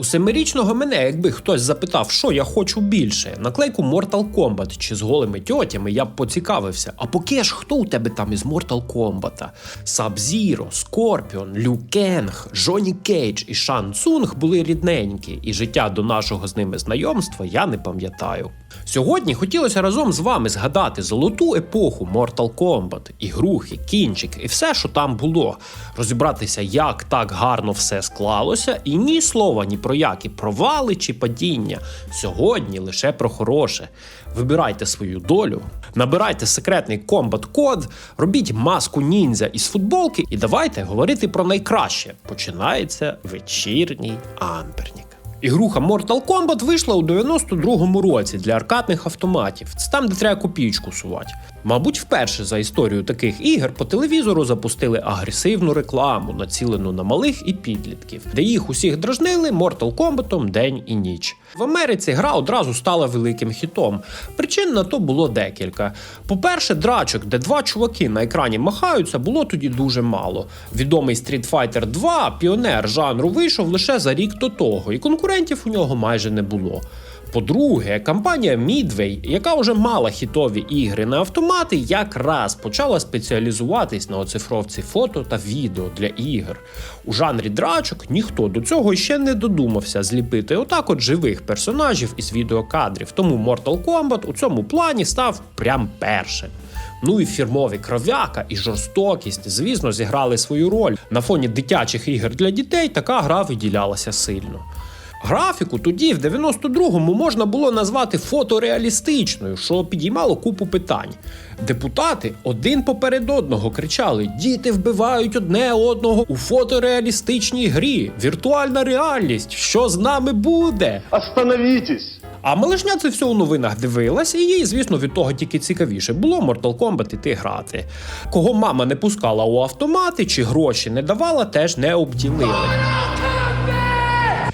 У семирічного мене, якби хтось запитав, що я хочу більше, наклейку Mortal Kombat чи з голими тьотями, я б поцікавився. А поки ж хто у тебе там із Mortal Kombat? Sub-Zero, Scorpion, Liu Kang, Джонні Кейдж і Шан Цунг були рідненькі, і життя до нашого з ними знайомства я не пам'ятаю. Сьогодні хотілося разом з вами згадати золоту епоху Mortal Kombat, ігрухи, кінчик і все, що там було, розібратися, як так гарно все склалося, і ні слова ні про які провали чи падіння. Сьогодні лише про хороше. Вибирайте свою долю, набирайте секретний комбат-код, робіть маску ніндзя із футболки і давайте говорити про найкраще. Починається вечірній ампернік. Ігруха Mortal Kombat вийшла у 92-му році для аркадних автоматів. Це там, де треба копійку сувати. Мабуть, вперше за історію таких ігор по телевізору запустили агресивну рекламу, націлену на малих і підлітків, де їх усіх дражнили Mortal Kombat день і ніч. В Америці гра одразу стала великим хітом. Причин на то було декілька. По-перше, драчок, де два чуваки на екрані махаються, було тоді дуже мало. Відомий Street Fighter 2, піонер жанру, вийшов лише за рік до того, і конкурентів у нього майже не було. По-друге, компанія Midway, яка вже мала хітові ігри на автомати, якраз почала спеціалізуватись на оцифровці фото та відео для ігор. У жанрі драчок ніхто до цього ще не додумався зліпити отак от живих персонажів із відеокадрів. Тому Mortal Kombat у цьому плані став прям першим. Ну і фірмові кров'яка і жорстокість, звісно, зіграли свою роль. На фоні дитячих ігор для дітей така гра виділялася сильно. Графіку тоді, в 92-му, можна було назвати фотореалістичною, що підіймало купу питань. Депутати один поперед одного кричали: Діти вбивають одне одного у фотореалістичній грі. Віртуальна реальність. Що з нами буде? Остановитесь! А малишня це все у новинах дивилась, і їй, звісно, від того тільки цікавіше було Mortal Kombat іти грати. Кого мама не пускала у автомати чи гроші не давала, теж не обділили.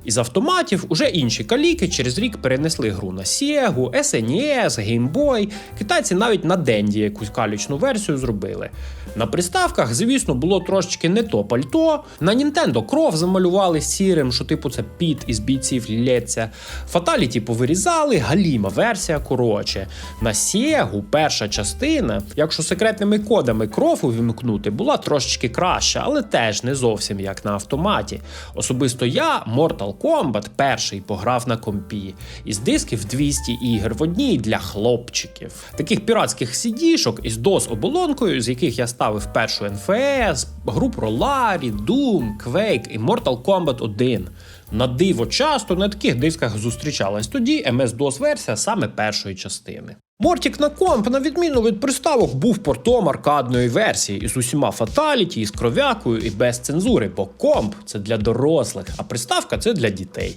Із автоматів уже інші каліки через рік перенесли гру на Sega, SNES, Game Boy. Китайці навіть на Денді якусь калічну версію зробили. На приставках, звісно, було трошечки не то пальто. На Nintendo кров замалювали сірим, що типу це піт із бійців лється. Фаталіті повирізали, галіма версія коротше. На Sega перша частина, якщо секретними кодами кров увімкнути, була трошечки краща, але теж не зовсім як на автоматі. Особисто я Mortal Kombat перший пограв на компі. Із дисків 200 ігор в одній для хлопчиків. Таких піратських сідішок із DOS оболонкою, з яких я ставив першу NFS, гру про Ларі, Doom, Quake і Mortal Kombat 1. На диво часто на таких дисках зустрічалась тоді MS-DOS версія саме першої частини. Мортік на комп, на відміну від приставок, був портом аркадної версії із усіма фаталіті, із кров'якою і без цензури, бо комп це для дорослих, а приставка це для дітей.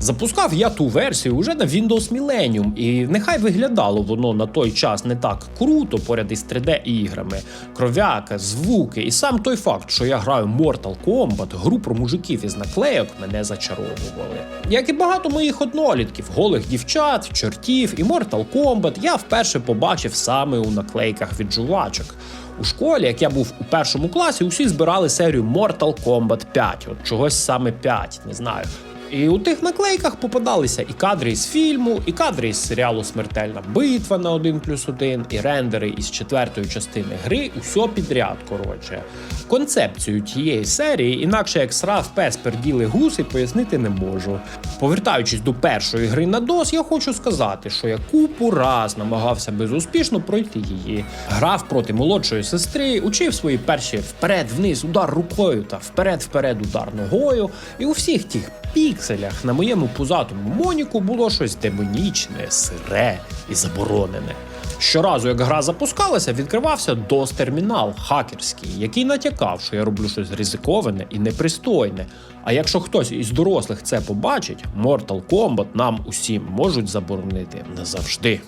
Запускав я ту версію уже на Windows Millennium, і нехай виглядало воно на той час не так круто поряд із 3D-іграми. Кров'яка, звуки, і сам той факт, що я граю Mortal Kombat, гру про мужиків із наклейок мене зачаровували. Як і багато моїх однолітків, голих дівчат, чортів і Mortal Kombat я вперше побачив саме у наклейках від жувачок. У школі, як я був у першому класі, усі збирали серію Mortal Kombat 5. От чогось саме 5, не знаю. І у тих наклейках попадалися і кадри із фільму, і кадри із серіалу Смертельна битва на 1 плюс 1, і рендери із четвертої частини гри, усьо підряд. Коротше, концепцію тієї серії, інакше як срав пес перділи гуси, пояснити не можу. Повертаючись до першої гри на DOS, я хочу сказати, що я купу раз намагався безуспішно пройти її. Грав проти молодшої сестри, учив свої перші вперед-вниз удар рукою та вперед-вперед удар ногою, і у всіх тих пікселях на моєму пузатому моніку було щось демонічне, сире і заборонене. Щоразу, як гра запускалася, відкривався DOS-термінал хакерський, який натякав, що я роблю щось ризиковане і непристойне. А якщо хтось із дорослих це побачить, Mortal Kombat нам усім можуть заборонити назавжди.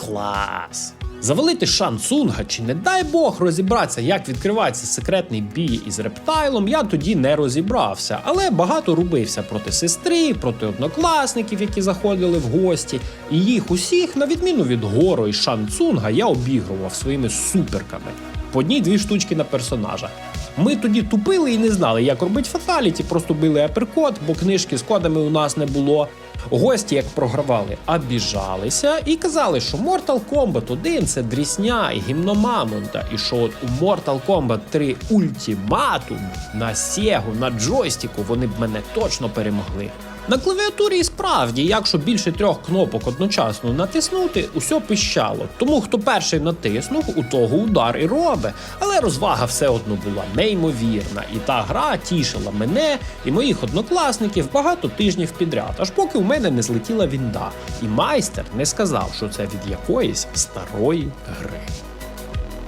Клас! Завалити Шан Цунга чи не дай Бог розібратися, як відкривається секретний бій із рептайлом, я тоді не розібрався, але багато рубився проти сестри, проти однокласників, які заходили в гості. І їх усіх, на відміну від Горо і Шан Цунга, я обігрував своїми суперками. по одній-дві штучки на персонажа. Ми тоді тупили і не знали, як робити фаталіті, просто били аперкот, бо книжки з кодами у нас не було. Гості, як програвали, обіжалися і казали, що Mortal Kombat 1 це дрісня і гімно Мамонта, і що от у Mortal Kombat 3 Ультиматум на Сєгу, на джойстіку вони б мене точно перемогли. На клавіатурі і справді, якщо більше трьох кнопок одночасно натиснути, усе пищало. Тому хто перший натиснув, у того удар і робить. Але розвага все одно була неймовірна, і та гра тішила мене і моїх однокласників багато тижнів підряд, аж поки у мене не злетіла вінда, і майстер не сказав, що це від якоїсь старої гри.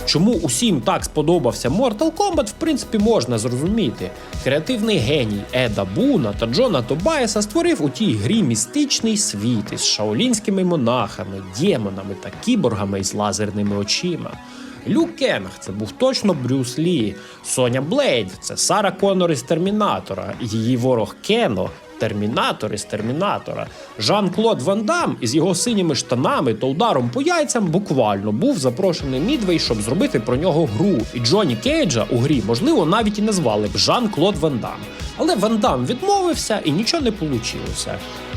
Чому усім так сподобався Mortal Kombat, в принципі, можна зрозуміти. Креативний геній Еда Буна та Джона Тобайса створив у тій грі містичний світ із шаолінськими монахами, демонами та кіборгами із лазерними очима. Люк Кенг це був точно Брюс Лі. Соня Блейд це Сара Коннор із Термінатора. Її ворог Кено Термінатор із Термінатора. Жан-Клод Ван Дам із його синіми штанами та ударом по яйцям буквально був запрошений Мідвей, щоб зробити про нього гру. І Джоні Кейджа у грі, можливо, навіть і назвали б Жан-Клод Ван Дам. Але Ван Дам відмовився і нічого не вийшло.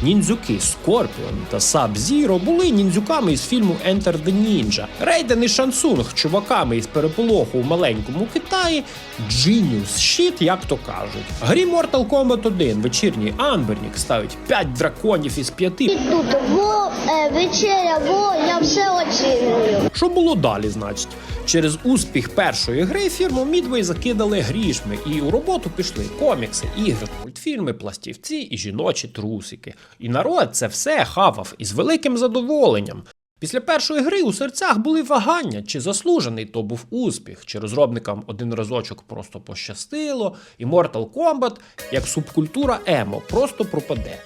Ніндзюки Скорпіон та Саб Зіро були ніндзюками із фільму Enter the Ninja. Рейден і Шансунг чуваками із переполоху в маленькому Китаї. Genius shit, як то кажуть. Грі Mortal Kombat 1 вечірній Амбернік ставить 5 драконів із 5. Тут во е, вечеря, во я все оціную. Що було далі, значить? Через успіх першої гри фірму Midway закидали грішми, і у роботу пішли комікси, ігри, мультфільми, пластівці і жіночі трусики. І народ це все хавав із великим задоволенням. Після першої гри у серцях були вагання, чи заслужений то був успіх, чи розробникам один разочок просто пощастило, і Mortal Kombat, як субкультура емо, просто пропаде.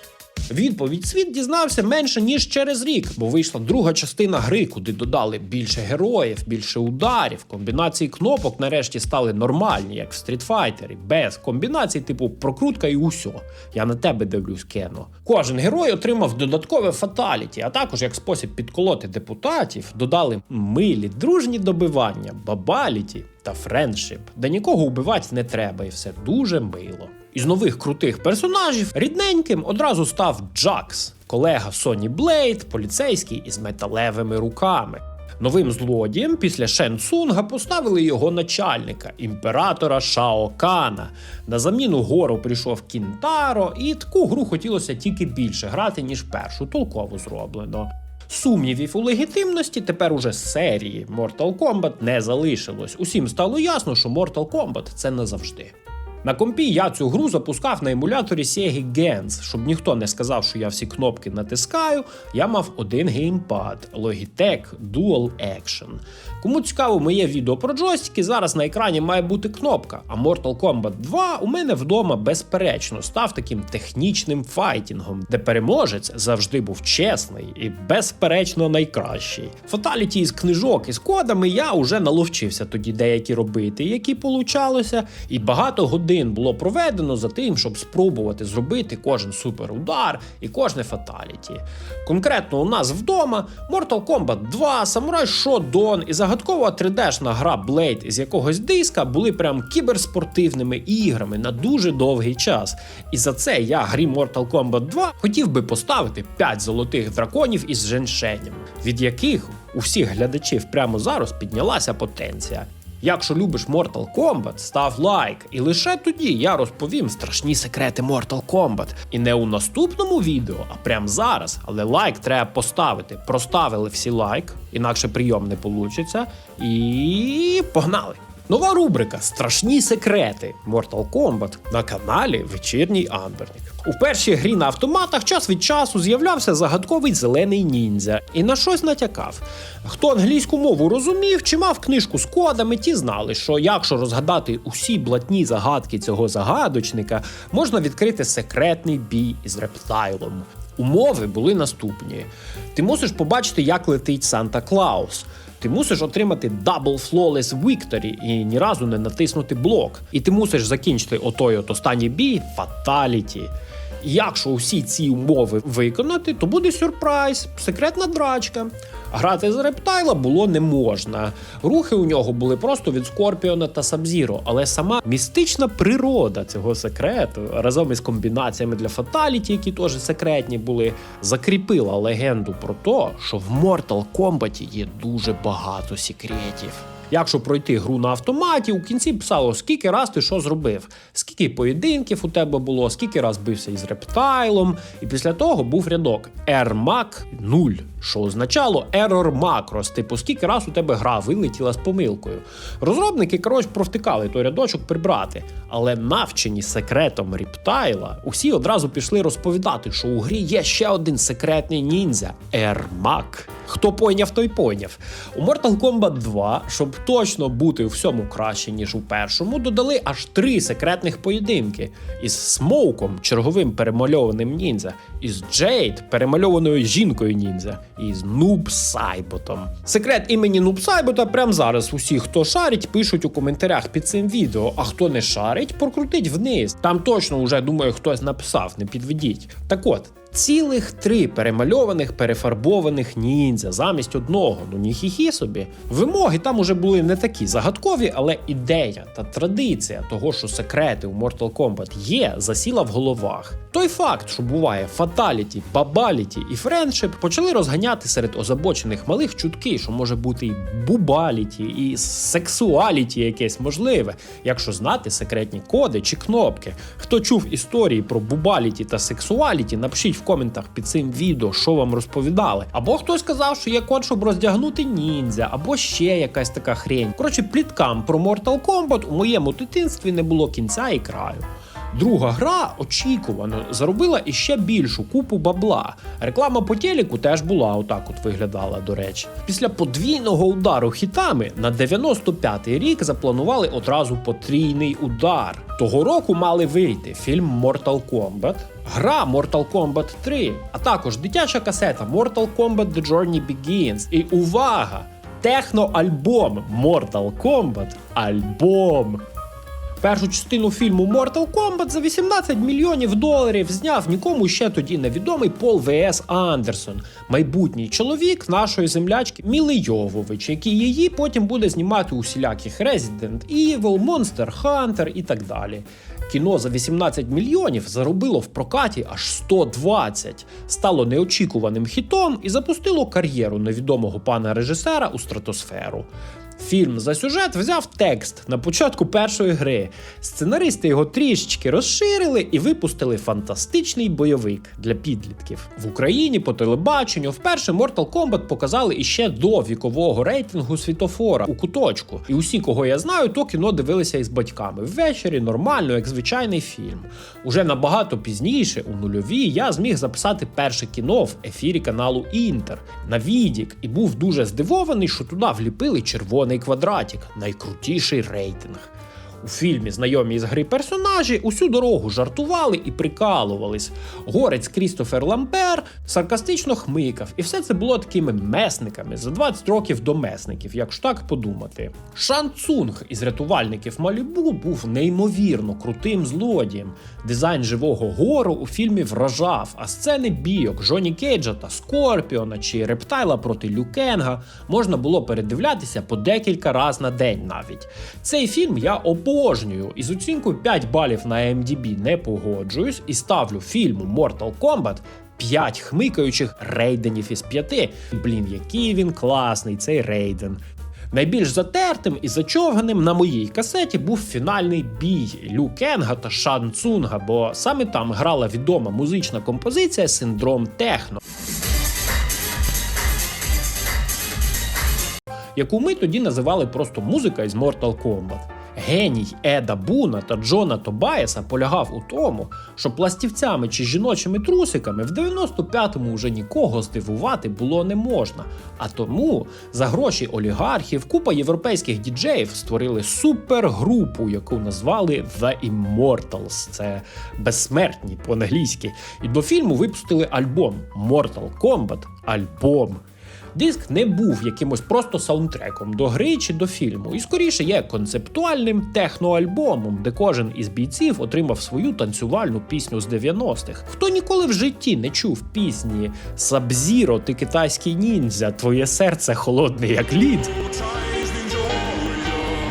Відповідь світ дізнався менше ніж через рік, бо вийшла друга частина гри, куди додали більше героїв, більше ударів. Комбінації кнопок нарешті стали нормальні, як в Fighter, без комбінацій, типу прокрутка і усьо. Я на тебе дивлюсь, Кено. Кожен герой отримав додаткове фаталіті, а також як спосіб підколоти депутатів, додали милі дружні добивання, бабаліті та френдшип, де нікого вбивати не треба, і все дуже мило. Із нових крутих персонажів рідненьким одразу став Джакс, колега Соні Блейд, поліцейський із металевими руками. Новим злодієм після Шен Цунга поставили його начальника, імператора Шао Кана. На заміну гору прийшов Кінтаро, і таку гру хотілося тільки більше грати, ніж першу, толково зроблено. Сумнівів у легітимності тепер уже з серії Mortal Kombat не залишилось. Усім стало ясно, що Mortal Kombat це назавжди. На компі я цю гру запускав на емуляторі Sega Gens. Щоб ніхто не сказав, що я всі кнопки натискаю, я мав один геймпад Logitech Dual Action. Кому цікаво моє відео про джойстики, зараз на екрані має бути кнопка. А Mortal Kombat 2 у мене вдома безперечно став таким технічним файтінгом, де переможець завжди був чесний і безперечно найкращий. Фаталіті із книжок із кодами я уже наловчився тоді деякі робити, які получалося, і багато годин було проведено за тим, щоб спробувати зробити кожен суперудар і кожне фаталіті. Конкретно у нас вдома Mortal Kombat 2, Samurai Shodown і загадкова 3D-шна гра Blade із якогось диска були прям кіберспортивними іграми на дуже довгий час. І за це я грі Mortal Kombat 2 хотів би поставити 5 золотих драконів із женшенем, від яких у всіх глядачів прямо зараз піднялася потенція. Якщо любиш Mortal Kombat, став лайк, і лише тоді я розповім страшні секрети Mortal Kombat. І не у наступному відео, а прямо зараз. Але лайк треба поставити. Проставили всі лайк, інакше прийом не получиться. І погнали! Нова рубрика Страшні секрети Mortal Kombat на каналі Вечірній Амберник. У першій грі на автоматах час від часу з'являвся загадковий зелений ніндзя і на щось натякав. Хто англійську мову розумів чи мав книжку з кодами, ті знали, що якщо розгадати усі блатні загадки цього загадочника, можна відкрити секретний бій із рептайлом. Умови були наступні: ти мусиш побачити, як летить Санта Клаус. Ти мусиш отримати Double Flawless Victory і ні разу не натиснути блок. І ти мусиш закінчити отой от останній бій Fatality. Якщо усі ці умови виконати, то буде сюрприз, секретна драчка. Грати за рептайла було не можна. Рухи у нього були просто від Скорпіона та Сабзіро, але сама містична природа цього секрету разом із комбінаціями для фаталіті, які теж секретні були, закріпила легенду про те, що в Mortal Kombat є дуже багато секретів. Якщо пройти гру на автоматі, у кінці писало, скільки раз ти що зробив, скільки поєдинків у тебе було, скільки раз бився із рептайлом, і після того був рядок RMAC 0, що означало Error Macros, типу скільки раз у тебе гра вилетіла з помилкою. Розробники, коротше, провтикали той рядочок прибрати, але навчені секретом рептайла, усі одразу пішли розповідати, що у грі є ще один секретний ніндзя Ermac. Хто пойняв, той пойняв. У Mortal Kombat 2, щоб точно бути у всьому краще, ніж у першому, додали аж три секретних поєдинки: із Смоуком, черговим перемальованим ніндзя, із Джейд, перемальованою жінкою ніндзя, і з Нуб Сайботом. Секрет імені Нуб Сайбота прямо зараз усі, хто шарить, пишуть у коментарях під цим відео. А хто не шарить, прокрутить вниз. Там точно вже думаю, хтось написав, не підведіть. Так от. Цілих три перемальованих, перефарбованих ніндзя замість одного. Ну ніхіхі собі. Вимоги там уже були не такі загадкові, але ідея та традиція того, що секрети у Mortal Kombat є, засіла в головах. Той факт, що буває фаталіті, бабаліті і френдшип, почали розганяти серед озабочених малих чутки, що може бути і бубаліті, і сексуаліті якесь можливе, якщо знати секретні коди чи кнопки. Хто чув історії про бубаліті та сексуаліті, напишіть в коментах під цим відео, що вам розповідали. Або хтось сказав, що є код, щоб роздягнути ніндзя, або ще якась така хрень. Коротше, пліткам про Mortal Kombat у моєму дитинстві не було кінця і краю. Друга гра очікувано заробила іще більшу купу бабла. Реклама по телеку теж була отак от виглядала, до речі. Після подвійного удару хітами на 95-й рік запланували одразу потрійний удар. Того року мали вийти фільм Mortal Kombat, гра Mortal Kombat 3, а також дитяча касета Mortal Kombat The Journey Begins. І увага! Техноальбом Mortal Kombat альбом. Першу частину фільму Mortal Kombat за 18 мільйонів доларів зняв нікому ще тоді невідомий Пол В.С. Андерсон, майбутній чоловік нашої землячки Міли Йовович, який її потім буде знімати у всіляких Resident Evil, Monster Hunter і так далі. Кіно за 18 мільйонів заробило в прокаті аж 120, стало неочікуваним хітом і запустило кар'єру невідомого пана режисера у стратосферу. Фільм за сюжет взяв текст на початку першої гри. Сценаристи його трішечки розширили і випустили фантастичний бойовик для підлітків. В Україні по телебаченню вперше Mortal Kombat показали іще до вікового рейтингу світофора у куточку. І усі, кого я знаю, то кіно дивилися із батьками. Ввечері нормально, як звичайний фільм. Уже набагато пізніше, у нульові, я зміг записати перше кіно в ефірі каналу Інтер на Відік і був дуже здивований, що туди вліпили червоний квадратик, найкрутіший рейтинг. У фільмі знайомі із гри персонажі усю дорогу жартували і прикалувались. Горець Крістофер Лампер саркастично хмикав, і все це було такими месниками за 20 років до месників, якщо так подумати. Шан Цунг із рятувальників Малібу був неймовірно крутим злодієм. Дизайн живого гору у фільмі вражав, а сцени бійок Джоні Кейджа та Скорпіона чи Рептайла проти Люкенга можна було передивлятися по декілька разів на день навіть. Цей фільм я обожнюю і з оцінкою 5 балів на IMDb не погоджуюсь і ставлю фільму Mortal Kombat 5 хмикаючих рейденів із 5. Блін, який він класний, цей рейден. Найбільш затертим і зачовганим на моїй касеті був фінальний бій Лю Кенга та Шан Цунга, бо саме там грала відома музична композиція Синдром Техно. яку ми тоді називали просто музика із Mortal Kombat. Геній Еда Буна та Джона Тобаєса полягав у тому, що пластівцями чи жіночими трусиками в 95-му вже нікого здивувати було не можна. А тому за гроші олігархів купа європейських діджеїв створили супергрупу, яку назвали The Immortals. Це безсмертні по-англійськи. І до фільму випустили альбом Mortal Kombat Альбом. Диск не був якимось просто саундтреком до гри чи до фільму, і скоріше є концептуальним техноальбомом, де кожен із бійців отримав свою танцювальну пісню з 90-х. Хто ніколи в житті не чув пісні Сабзіро, ти китайський ніндзя, твоє серце холодне як лід.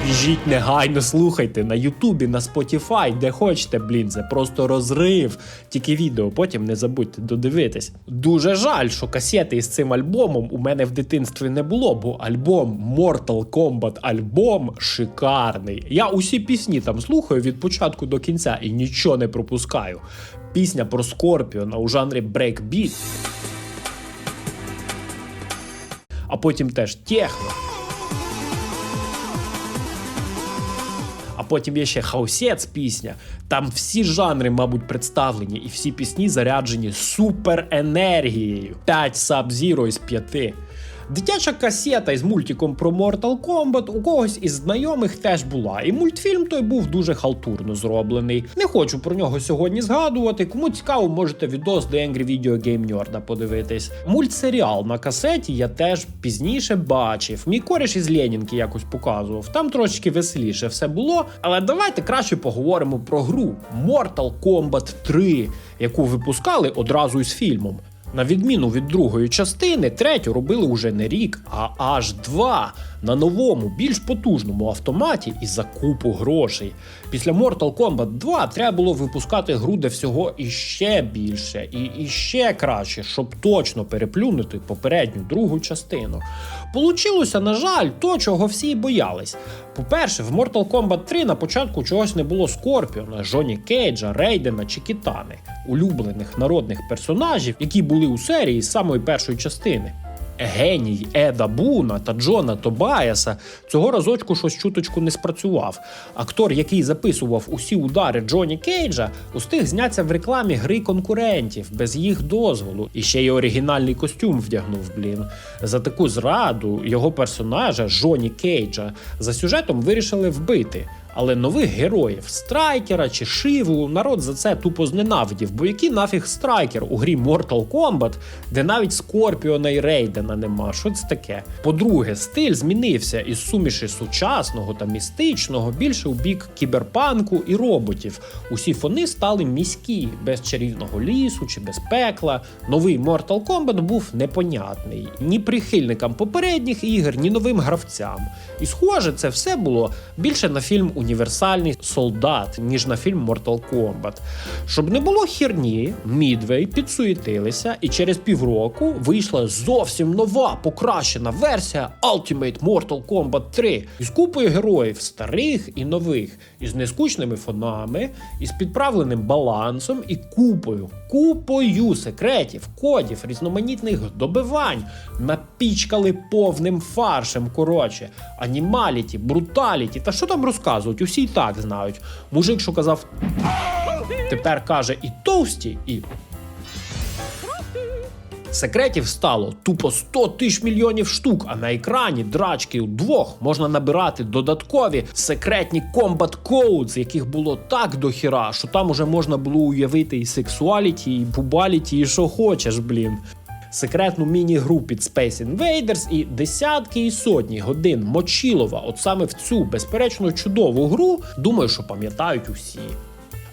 Біжіть негайно, слухайте на Ютубі, на Spotify, де хочете, блін, це просто розрив. Тільки відео потім не забудьте додивитись. Дуже жаль, що касети із цим альбомом у мене в дитинстві не було, бо альбом Mortal Kombat альбом шикарний. Я усі пісні там слухаю від початку до кінця і нічого не пропускаю. Пісня про Скорпіона у жанрі брейкбіт. А потім теж техно. Потім є ще хаусець пісня. Там всі жанри, мабуть, представлені, і всі пісні заряджені суперенергією. 5 Sub-Zero із 5. Дитяча касета із мультиком про Mortal Kombat у когось із знайомих теж була, і мультфільм той був дуже халтурно зроблений. Не хочу про нього сьогодні згадувати. Кому цікаво, можете відос The Angry Video Game Nerd подивитись. Мультсеріал на касеті я теж пізніше бачив. Мій кореш із Ленінки якось показував. Там трошки веселіше все було. Але давайте краще поговоримо про гру Mortal Kombat 3, яку випускали одразу із фільмом. На відміну від другої частини, третю робили уже не рік, а аж два на новому, більш потужному автоматі і за купу грошей. Після Mortal Kombat 2 треба було випускати гру, де всього іще більше і іще краще, щоб точно переплюнути попередню другу частину. Получилося, на жаль, то, чого всі боялись. По-перше, в Mortal Kombat 3 на початку чогось не було Скорпіона, Жоні Кейджа, Рейдена чи Кітани, улюблених народних персонажів, які були у серії з самої першої частини. Геній Еда Буна та Джона Тобаяса цього разочку щось чуточку не спрацював. Актор, який записував усі удари Джоні Кейджа, устиг знятися в рекламі гри конкурентів без їх дозволу. І ще й оригінальний костюм вдягнув. Блін. За таку зраду його персонажа Джоні Кейджа за сюжетом вирішили вбити. Але нових героїв страйкера чи шиву народ за це тупо зненавидів, бо який нафіг страйкер у грі Mortal Kombat, де навіть Скорпіона і Рейдена нема. Що це таке? По-друге, стиль змінився із суміші сучасного та містичного більше у бік кіберпанку і роботів. Усі фони стали міські, без чарівного лісу чи без пекла. Новий Mortal Kombat був непонятний ні прихильникам попередніх ігор, ні новим гравцям. І схоже, це все було більше на фільм Універсальний солдат, ніж на фільм Mortal Kombat. Щоб не було херні, Midway підсуетилися, і через півроку вийшла зовсім нова покращена версія Ultimate Mortal Kombat 3 із купою героїв старих і нових, із нескучними фонами, із підправленим балансом і купою, купою секретів, кодів, різноманітних добивань. Напічкали повним фаршем. Коротше, анімаліті, бруталіті. Та що там розказують? Усі так знають. Мужик, що казав, тепер каже і товсті, і. Секретів стало тупо 100 тисяч мільйонів штук, а на екрані драчки удвох можна набирати додаткові секретні комбат коудс, яких було так дохіра, що там уже можна було уявити і сексуаліті, і бубаліті, і що хочеш, блін. Секретну міні-гру під Space Invaders і десятки і сотні годин Мочілова, от саме в цю безперечно чудову гру, думаю, що пам'ятають усі.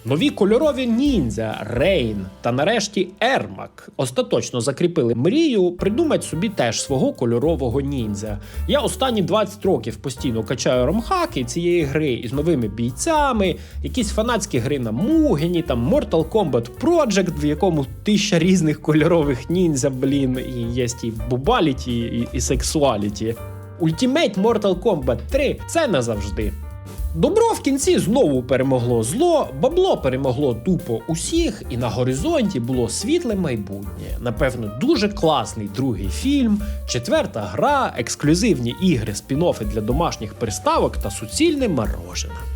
Нові кольорові ніндзя, Рейн та нарешті Ермак остаточно закріпили мрію придумати собі теж свого кольорового ніндзя. Я останні 20 років постійно качаю ромхаки цієї гри із новими бійцями, якісь фанатські гри на Мугені, там Mortal Kombat Project, в якому тисяча різних кольорових ніндзя, блін, і є і бубаліті, і, і сексуаліті. Ultimate Mortal Kombat 3 це назавжди. Добро в кінці знову перемогло зло, бабло перемогло тупо усіх, і на горизонті було світле майбутнє. Напевно, дуже класний другий фільм, четверта гра, ексклюзивні ігри, спін-оффи для домашніх приставок та суцільне морожене.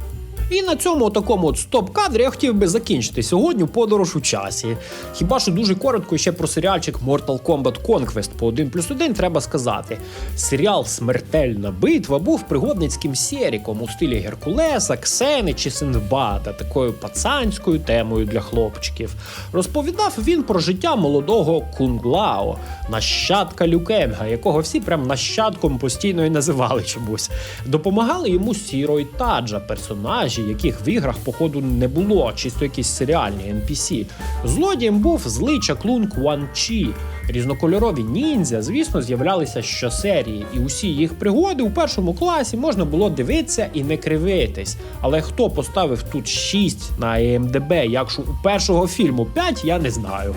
І на цьому такому от стоп-кадрі я хотів би закінчити сьогодні подорож у часі. Хіба що дуже коротко ще про серіальчик Mortal Kombat Conquest по 1 плюс 1 треба сказати. Серіал Смертельна битва був пригодницьким серіком у стилі Геркулеса, Ксени чи Синдбада, такою пацанською темою для хлопчиків. Розповідав він про життя молодого Кунглао, нащадка Люкенга, якого всі прям нащадком постійно і називали чомусь. Допомагали йому Сіро і Таджа, персонажі, яких в іграх, походу, не було, чисто якісь серіальні NPC. Злодієм був злий чаклун Куан Чі. Різнокольорові ніндзя, звісно, з'являлися щосерії, і усі їх пригоди у першому класі можна було дивитися і не кривитись. Але хто поставив тут 6 на IMDb, якщо у першого фільму 5, я не знаю.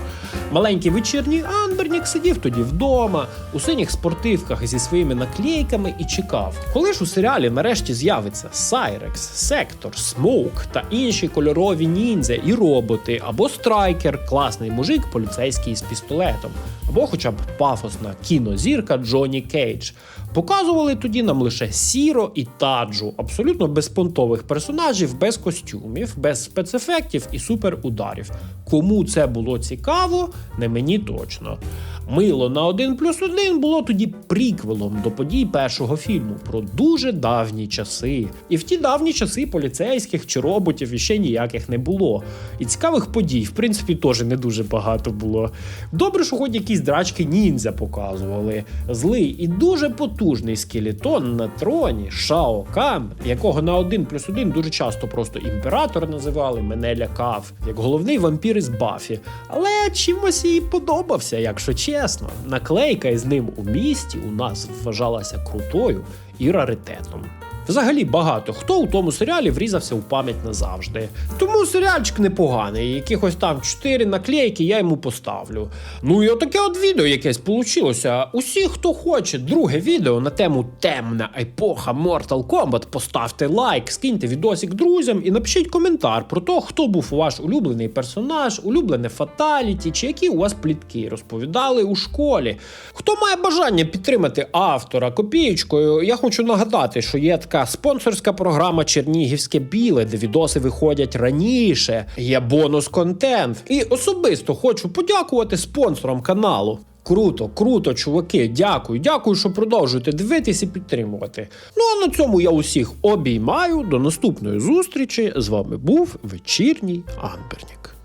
Маленький вечірній Амбернік сидів тоді вдома, у синіх спортивках зі своїми наклейками і чекав, коли ж у серіалі нарешті з'явиться Сайрекс, Сектор, Смоук та інші кольорові ніндзя і роботи, або страйкер, класний мужик, поліцейський з пістолетом, або хоча б пафосна кінозірка Джонні Кейдж. Показували тоді нам лише Сіро і Таджу, абсолютно безпонтових персонажів, без костюмів, без спецефектів і суперударів. Кому це було цікаво, не мені точно. Мило на 1 плюс 1 було тоді приквелом до подій першого фільму про дуже давні часи. І в ті давні часи поліцейських чи роботів іще ніяких не було. І цікавих подій, в принципі, теж не дуже багато було. Добре, що хоч якісь драчки ніндзя показували. Злий і дуже потужний скелетон на троні Шао Кам, якого на 1 плюс 1 дуже часто просто імператор називали, мене лякав, як головний вампір із Бафі. Але чимось їй подобався, якщо чесно. Наклейка із ним у місті у нас вважалася крутою і раритетом. Взагалі багато хто у тому серіалі врізався у пам'ять назавжди. Тому серіальчик непоганий, якихось там 4 наклейки я йому поставлю. Ну і отаке от відео якесь получилося. Усі, хто хоче друге відео на тему темна епоха Mortal Kombat, поставте лайк, скиньте відосик друзям і напишіть коментар про те, хто був ваш улюблений персонаж, улюблене фаталіті, чи які у вас плітки розповідали у школі. Хто має бажання підтримати автора копієчкою, я хочу нагадати, що є така спонсорська програма Чернігівське біле, де відоси виходять раніше. Є бонус-контент. І особисто хочу подякувати спонсорам каналу. Круто, круто, чуваки. Дякую, дякую, що продовжуєте дивитись і підтримувати. Ну а на цьому я усіх обіймаю. До наступної зустрічі. З вами був вечірній Ампернік.